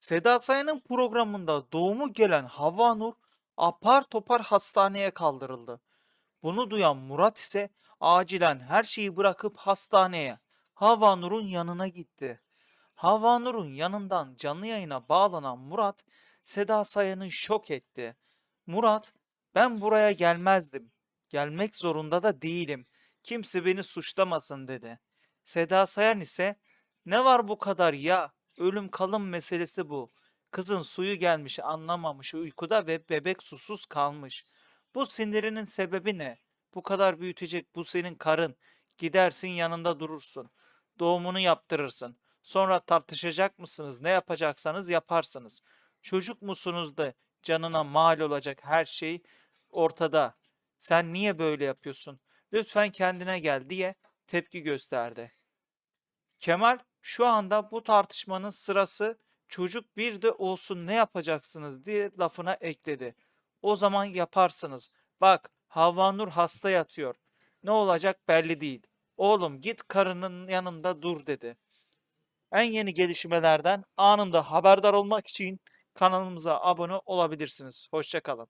Seda Sayan'ın programında doğumu gelen Havva Nur apar topar hastaneye kaldırıldı. Bunu duyan Murat ise acilen her şeyi bırakıp hastaneye Havva Nur'un yanına gitti. Havva Nur'un yanından canlı yayına bağlanan Murat Seda Sayan'ı şok etti. Murat, ben buraya gelmezdim. Gelmek zorunda da değilim. Kimse beni suçlamasın dedi. Seda Sayan ise ne var bu kadar ya? Ölüm kalım meselesi bu. Kızın suyu gelmiş anlamamış uykuda ve bebek susuz kalmış. Bu sinirinin sebebi ne? Bu kadar büyütecek bu senin karın. Gidersin yanında durursun. Doğumunu yaptırırsın. Sonra tartışacak mısınız? Ne yapacaksanız yaparsınız. Çocuk musunuz da canına mal olacak her şey ortada. Sen niye böyle yapıyorsun? Lütfen kendine gel diye tepki gösterdi. Kemal şu anda bu tartışmanın sırası çocuk bir de olsun ne yapacaksınız diye lafına ekledi. O zaman yaparsınız. Bak Havva Nur hasta yatıyor. Ne olacak belli değil. Oğlum git karının yanında dur dedi. En yeni gelişmelerden anında haberdar olmak için kanalımıza abone olabilirsiniz. Hoşçakalın.